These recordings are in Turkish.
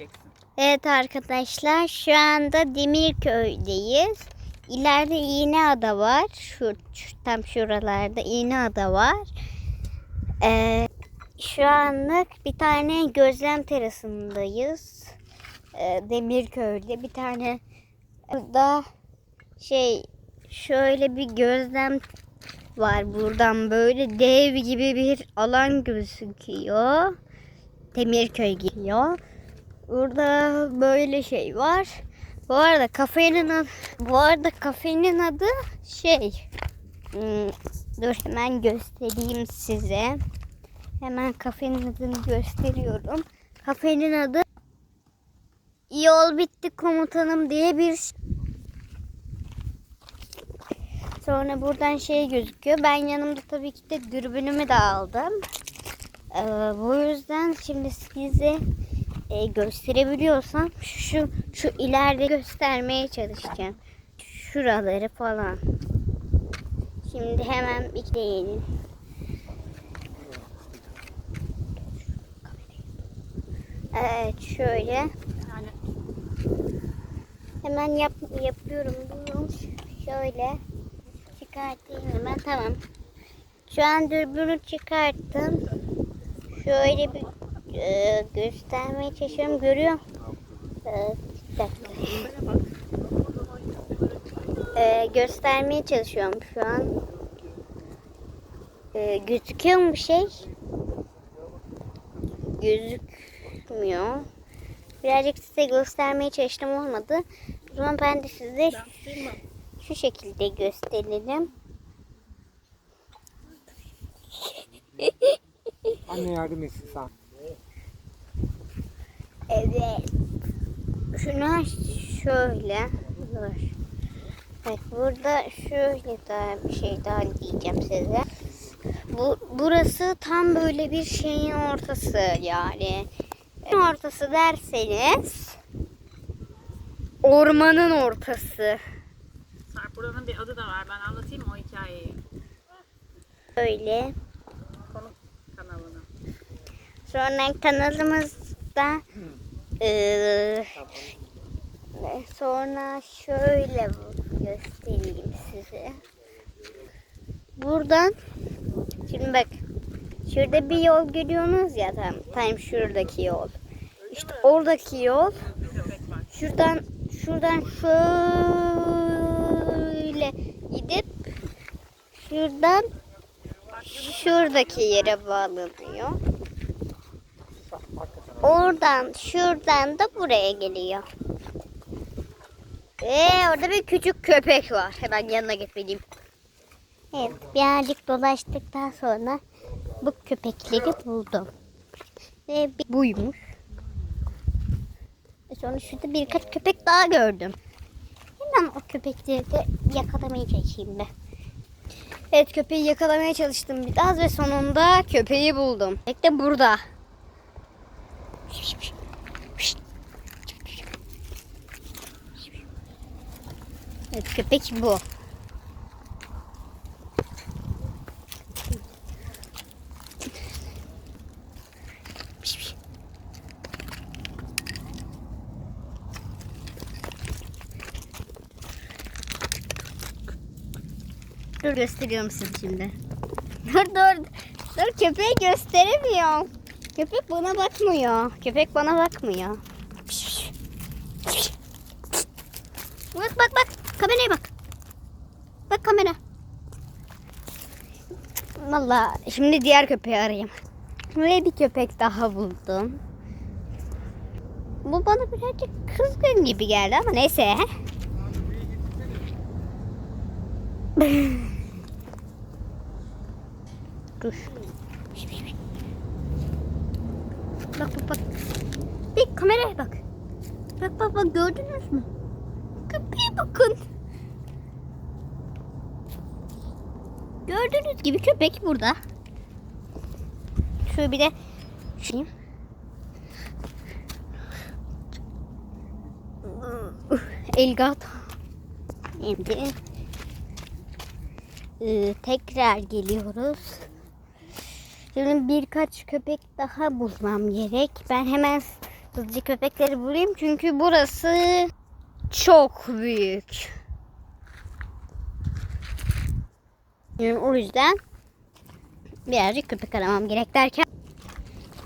göstereceksin. Evet arkadaşlar şu anda Demirköy'deyiz. İleride İğneada var. Şu tam şuralarda İğneada var. Ee, şu anlık bir tane gözlem terasındayız. Ee, Demirköy'de bir tane da şey şöyle bir gözlem var buradan böyle dev gibi bir alan gözüküyor. Demirköy gidiyor. Burada böyle şey var. Bu arada kafenin adı, bu arada kafenin adı şey. hmm, dur hemen göstereyim size. Hemen kafenin adını gösteriyorum. Kafenin adı Yol bitti komutanım diye bir Sonra buradan şey gözüküyor. Ben yanımda tabii ki de dürbünümü de aldım. Ee, bu yüzden şimdi size e, gösterebiliyorsam şu şu ileride göstermeye çalışacağım. Şuraları falan. Şimdi hemen bekleyin. Evet şöyle. Hemen yap, yapıyorum bunu. Şöyle çıkartayım hemen tamam. Şu an dürbünü çıkarttım. Şöyle bir e, göstermeye çalışıyorum. Görüyor musun? E, bak. E, göstermeye çalışıyorum şu an. E, gözüküyor mu bir şey? Gözükmüyor. Birazcık size göstermeye çalıştım olmadı. O zaman ben de size Değil şu şekilde gösterelim. Anne yardım etsin sen. Evet. Şuna şöyle. Dur. Evet burada şöyle daha bir şey daha diyeceğim size. Bu burası tam böyle bir şeyin ortası yani. Ortası derseniz ormanın ortası. Sarp buranın bir adı da var. Ben anlatayım o hikayeyi? Öyle. Konuk kanalını. Sonra kanalımızda eee, sonra şöyle göstereyim size. Buradan şimdi bak şurada bir yol görüyorsunuz ya tam, tam şuradaki yol. İşte oradaki yol şuradan şuradan şöyle gidip şuradan şuradaki yere bağlanıyor. Oradan şuradan da buraya geliyor. Ve orada bir küçük köpek var. Hemen yanına gitmeliyim. Evet birazcık dolaştıktan sonra bu köpekleri buldum. Ve bir- buymuş. Ve sonra şurada birkaç köpek daha gördüm. Hemen o köpekleri de yakalamaya çalışayım ben. Evet köpeği yakalamaya çalıştım biraz ve sonunda köpeği buldum. Köpek de burada. Evet köpek bu. Dur gösteriyorum size şimdi. Dur dur. Dur köpeği gösteremiyorum. Köpek bana bakmıyor. Köpek bana bakmıyor. Bak bak bak. Kameraya bak. Bak kamera. Valla şimdi diğer köpeği arayayım. Ve bir köpek daha buldum. Bu bana birazcık kızgın gibi geldi ama neyse. Dur. Bak bak bak. Bir kameraya bak. Bak bak bak gördünüz mü? Köpeğe bakın. Gördüğünüz gibi köpek burada. Şöyle bir de şuyum. Elgato. Şimdi e, tekrar geliyoruz. Şimdi birkaç köpek daha bulmam gerek. Ben hemen Hızlıca köpekleri bulayım çünkü burası çok büyük. Yani o yüzden birazcık köpek aramam gerek derken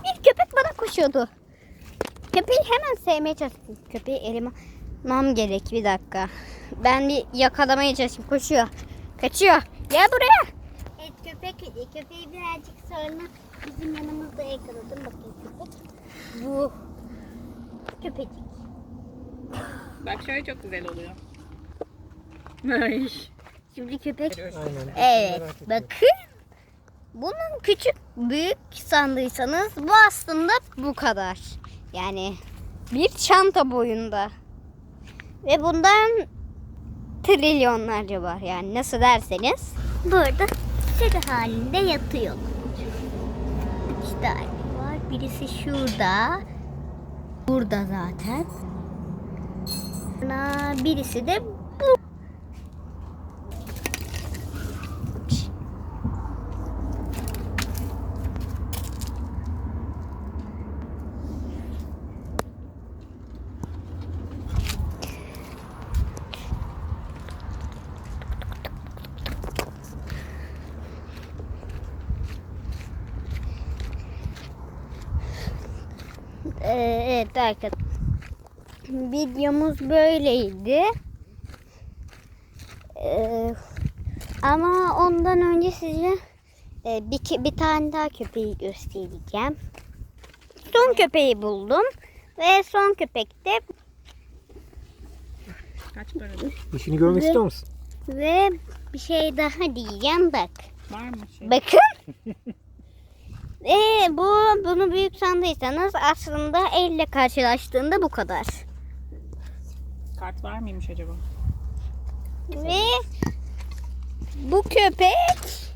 bir köpek bana koşuyordu. Köpeği hemen sevmeye çalıştım. Köpeği elimem gerek bir dakika. Ben bir yakalamaya çalışayım. Koşuyor. Kaçıyor. Gel buraya. Köpek köpeği birazcık sonra bizim yanımızda yakaladım. Bakın köpek. Bu köpek. Bak şöyle çok güzel oluyor. Şimdi köpek Aynen. Evet. Bakın. Bunun küçük büyük sandıysanız bu aslında bu kadar. Yani bir çanta boyunda. Ve bundan trilyonlarca var. Yani nasıl derseniz. Burada sürü halinde yatıyor. Üç tane var. Birisi şurada. Burada zaten. Birisi de bu. Ee, evet arkadaşlar. Videomuz böyleydi. Ee, ama ondan önce size e, bir, bir tane daha köpeği göstereceğim. Son köpeği buldum. Ve son köpek de Kaç paradır? İşini görmek Ve- istiyor musun? ve bir şey daha diyeceğim bak. Var mı şey? Bakın. Ee, bu bunu büyük sandıysanız aslında elle karşılaştığında bu kadar. Kart var mıymış acaba? Ve bu köpek